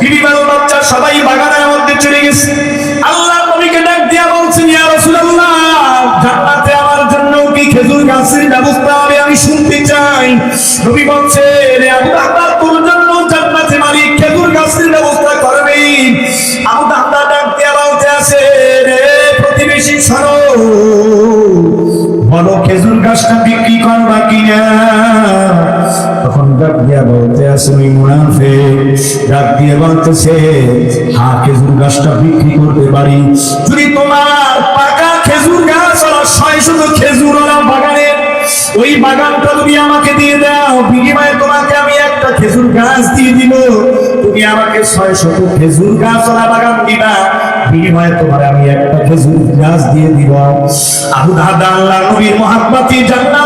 বিবিবাল বাচ্চা সবাই বাগানের মধ্যে চলে গেছে। আল্লাহ নবীকে ডাক দিয়া বলছেন, ইয়া রাসূলুল্লাহ, জান্নাতে আমার জন্য কি খেজুর গাছের ব্যবস্থা হবে আমি শুনতে চাই। নবী বলছে রে আবু দাহদা তোর জন্য জান্নাতে মালিক খেজুর গাছের ব্যবস্থা করবে আবু দাহদা ডাক দিয়া বলতে আছে, রে প্রতিবেশী শোনো, বলো খেজুর গাছটা বিক্রি করবা কিনা? তখন ডাক দিয়া বলতে ওই মুনাফে, ডাক দিয়ে বলতেছে হ্যাঁ খেজুর গাছটা বিক্রি করতে পারি। যদি তোমার পাকা খেজুর গাছ ছয় শুধু খেজুর বাগানে ওই বাগানটা তুমি আমাকে দিয়ে দাও। বিনিময়ে তোমাকে আমি একটা খেজুর গাছ দিয়ে দিব। তুমি আমাকে ছয় শত খেজুর গাছ ওলা বাগান দিবা। বিনিময়ে তোমার আমি একটা খেজুর গাছ দিয়ে দিব। আবু দাদা আল্লাহ নবীর মহাব্বতী জান্নাতে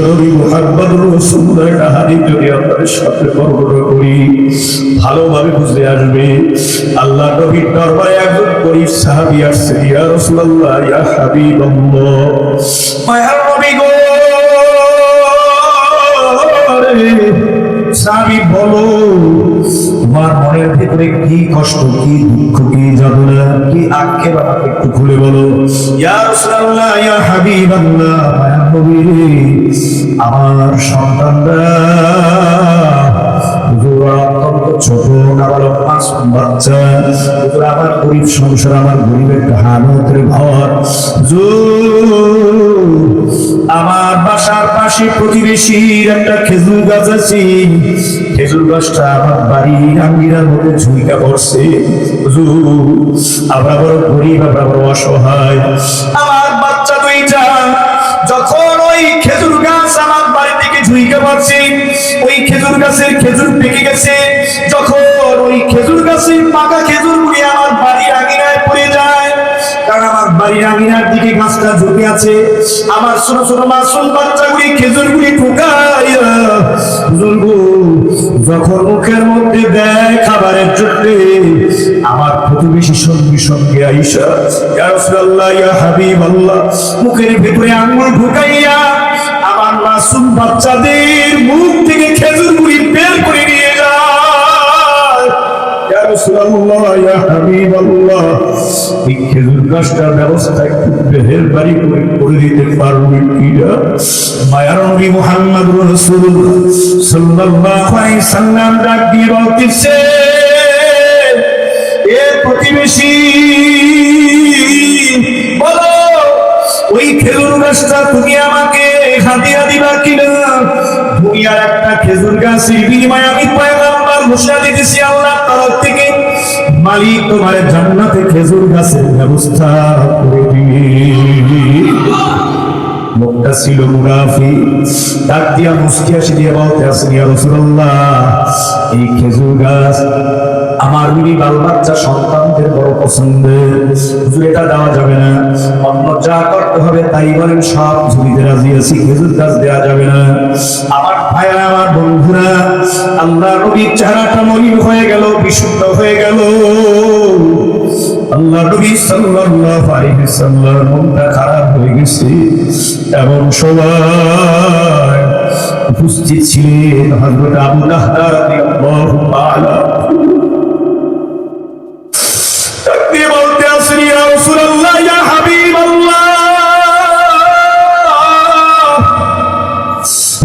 বিশ্বনবী মুহাম্মদ একটা যদি আপনাদের সাথে বর্ণনা ভালোভাবে বুঝতে আসবে। আল্লাহ নবীর দরবারে একজন গরিব সাহাবী আসছে, ইয়া রাসূলুল্লাহ, ইয়া হাবিবাল্লাহ, মায়ার নবী গো! সাহাবী বলো, তোমার মনের কি কষ্ট, কি দুঃখ, কি কি আক্ষেপ আমাকে একটু খুলে বলো। ইয়া আমার সন্তানরা অত্যন্ত আমার বাসার পাশে প্রতিবেশীর একটা খেজুর গাছ আছে। খেজুর গাছটা আমার বাড়ির আঙ্গিনার মধ্যে ঝুঁকা পড়ছে। হুজুর, আমরা বড় গরিব আমরা বড় অসহায়। আমার পড়ছে ওই খেজুর গাছের খেজুর পেকে গেছে। যখন ওই খেজুর পাকা খেজুর আমার বাড়ির পড়ে যায় আমার মুখের মধ্যে দেয় খাবারের আমার প্রতিবেশী সঙ্গী সঙ্গে আইসা মুখের ভিতরে আঙ্গুল ঢুকাইয়া বাচ্চাদের মুখ থেকে বের নিয়ে খেজুর একটু মেহেরবানি করে এ প্রতিবেশী, বলো, ওই খেজুর গাছটা তুমি আমাকে বিনিময়ে আমি ঘোষণা দিতেছি তরফ থেকে, মালিক তোমার জান্নাতে খেজুর গাছের ব্যবস্থা করে লোকটা ছিল মুনাফি দিয়া আসি দিয়ে বলতে আসেন এই খেজুর গাছ আমার বিবি বাল বাচ্চা সন্তানদের বড় পছন্দের। এটা দেওয়া যাবে না। অন্য যা করতে হবে তাই বলেন, সব ঝুড়িতে রাজি আছি, খেজুর গাছ দেওয়া যাবে না। আমার ভাইরা আমার বন্ধুরা, আল্লাহ নবীর চেহারাটা মলিন হয়ে গেল, বিশুদ্ধ হয়ে গেল। আল্লাহ নবী সাল্লাল্লাহু আলাইহি সাল্লাম মনটা খারাপ হয়ে গেছে। এমন সময় উপস্থিত ছিলেন হযরত আবু দাহদা রাদিয়াল্লাহু তাআলা।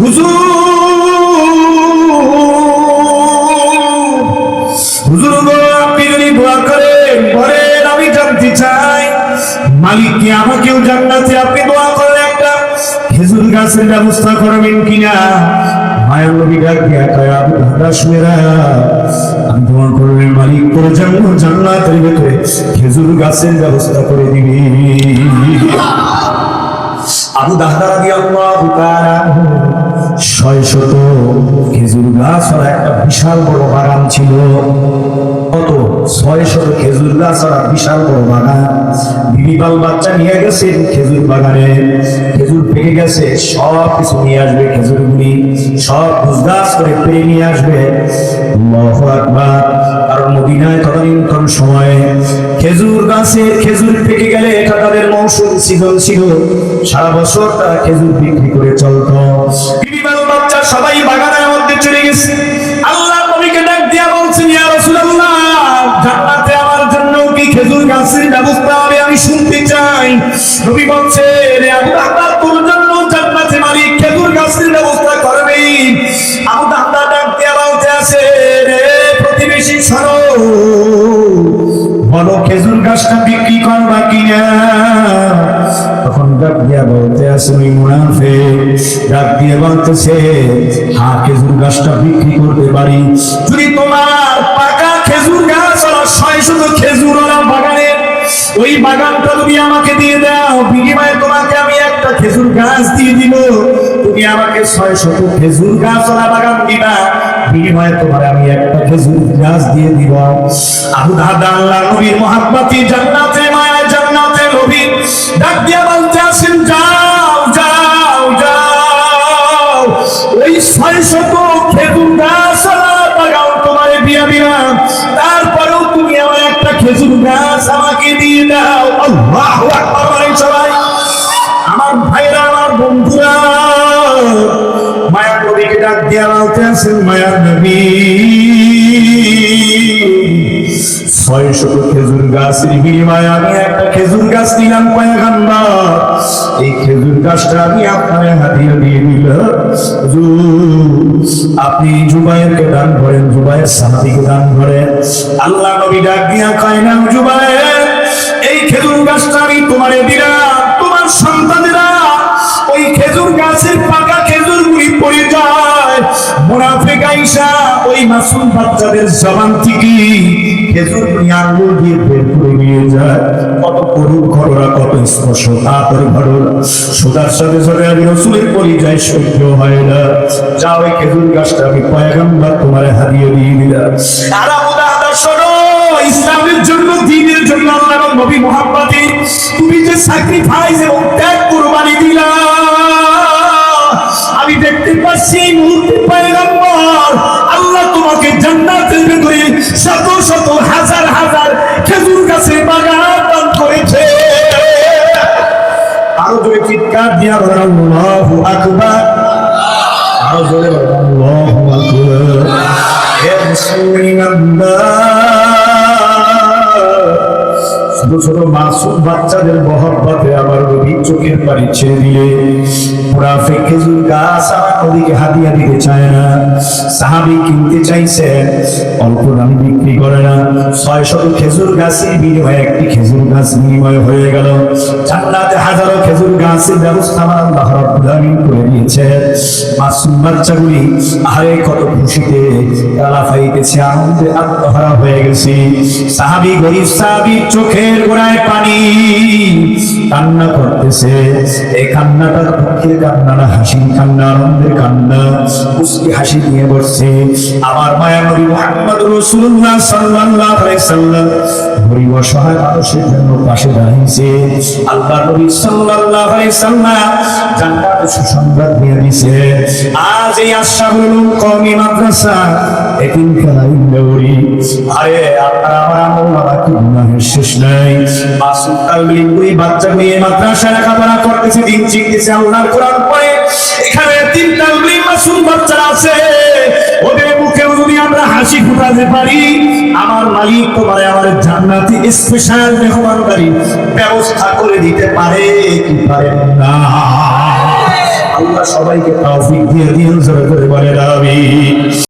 হুজুর মালিক কি আমাকেও জান্নাতে আপনি দোয়া করেন একটা? খেজুর গাছের ব্যবস্থা করবেন কিনা? খেজুর গাছের ব্যবস্থা করে দিবি। আবু দাহদা শত খেজুর গাছ আর একটা বিশাল বড় বাগান ছিল। কত? ছয় শত খেজুর গাছ আর বিশাল বড় বাগান। বিবি বাল বাচ্চা নিয়ে গেছে খেজুর বাগানে। খেজুর পেকে গেছে, সব কিছু নিয়ে আসবে খেজুর গুলি সব ঘুষ গাছ করে পেরে নিয়ে আসবে। আর মদিনায় তদানীন্তন সময়ে খেজুর গাছে খেজুর পেকে গেলে এটা তাদের মৌসুম সিজন ছিল। সারা বছর তারা খেজুর বিক্রি করে চলত। বিবি বাল বাচ্চা সবাই বাগানের মধ্যে চলে গেছে। খেজুর ব্যবস্থা আমি শুনতে চাই। রবি বলছে দিয়া বলতে ওই মুনাফে। ডাক দিয়ে বলতেছে হ্যাঁ খেজুর গাছটা বিক্রি করতে পারি। যদি তোমার পাকা খেজুর গাছ ছয় শত খেজুর বাগানে, ওই বাগানটা তুমি আমাকে দিয়ে দাও। বিনিময়ে তোমাকে আমি একটা খেজুর গাছ দিয়ে দিব। তুমি আমাকে ছয় শত খেজুর গাছ বাগান দিবা। বিনিময়ে তোমার আমি একটা খেজুর গাছ দিয়ে দিব। আবু দাদা আল্লাহ নবীর জান্নাতে জান্নাতে নবী ডাক দিয়া বলতে আসেন যাও যাও যাও। ওই ছয় শত খেজুর গাছ বাগান তোমার বিয়া দিলাম তারপরেও তুমি আমার একটা খেজুর গাছ আমাকে দিয়ে দাও। আল্লাহু সবাই। আমার ভাইরা, আমার বন্ধুরা নবীকে ডাক আছেন মায়া নবী। খেজুর বিনিময়ে আমি একটা খেজুর গাছ এই খেজুর গাছটা আমি আপনার হাতিয়ে দিয়ে দিলাম আপনি জুবাইরকে দান করেন, জুবাইর সাহাবিকে দান করেন। আল্লাহ নবী ডাক দিয়া কয় না জুবাইর, এই খেজুর গাছটা আমি তোমারে দিলাম। আইসা ওই মাসুম বাচ্চাদের জবান থেকে খেজুর গুলি আঙ্গুল দিয়ে বের করে নিয়ে যায়। কত করুণ ঘটনা, কত স্পর্শ তাদের ঘটনা সোদার সাথে সাথে আমি রসুলের পরিচয় সহ্য হয় না। যা ওই খেজুর গাছটা আমি পয়গাম্বার তোমার হারিয়ে দিয়ে দিলাম। আর ইসলামের জন্য, দিনের জন্য আল্লাহ নবী মোহাম্মদী তুমি যে স্যাক্রিফাইস এবং ত্যাগ কুরবানি দিলা দেখতে পাচ্ছি এই মুহূর্তে পয়গম্বর। আল্লাহ তোমাকে জান্নাতের ভেতরে শত শত হাজার হাজার খেজুর গাছের বাগান দান করেছে। আরও জোরে চিৎকার দিয়া বলেন, আল্লাহু আকবার। আরও জোরে বলেন, আল্লাহু আকবার। হে মুসলমান মাসুম বাচ্চাদের মহব্বতে আমার নবী চোখের পানি ছেড়ে দিলে। মুনাফিক খেজুর গাছ আমার নদীকে হাদিয়া দিতে চায় না। সাহাবি কিনতে চাইছে, অল্প বিক্রি করে না। খেজুর গাছের বিনিময়ে একটি খেজুর গাছ বিনিময় হয়ে গেল। জান্নাতে হাজারো খেজুর গাছের ব্যবস্থা আল্লাহ রাব্বুল আলামিন করে দিয়েছে। মাসুম বাচ্চাগুলি আরে কত খুশিতে ফাইতেছে, আনন্দে আত্মহারা হয়ে গেছে। সাহাবি গরিব সাহাবি চোখের গোড়ায় পানি কান্না করতেছে। এই কান্নাটার দুঃখের কান্না না, হাসির কান্না, আনন্দের কান্না। মুস্কি হাসি দিয়ে বসছে আমার মায়া নবী মোহাম্মদ রসুল্লাহ সাল্লাল্লাহু আলাইহি সাল্লাম। আল্লাহ নবী সাল্লাল্লাহু আলাইহি সাল্লাম জান্নাতের সুসংবাদ এই মাদ্রাসা এতিমখানা ইন্দাউরি আরে, আপনারা আমার আমল নামা কি গুনাহের শেষ নাই। মাসুম তালবি ওই বাচ্চাগুলি এই মাদ্রাসায় লেখাপড়া করতেছে, দিন শিখতেছে আল্লাহর কোরআন পড়ে। এখানে তিন তালবি মাসুম বাচ্চারা আছে। ওদের মুখেও যদি আমরা হাসি ফুটাতে পারি আমার মালিক তোমার আমার জান্নাতি স্পেশাল মেহমানদারি ব্যবস্থা করে দিতে পারে কি পারে না? আল্লাহ সবাইকে তৌফিক দিয়ে দিন, জোরে করে বলে আমি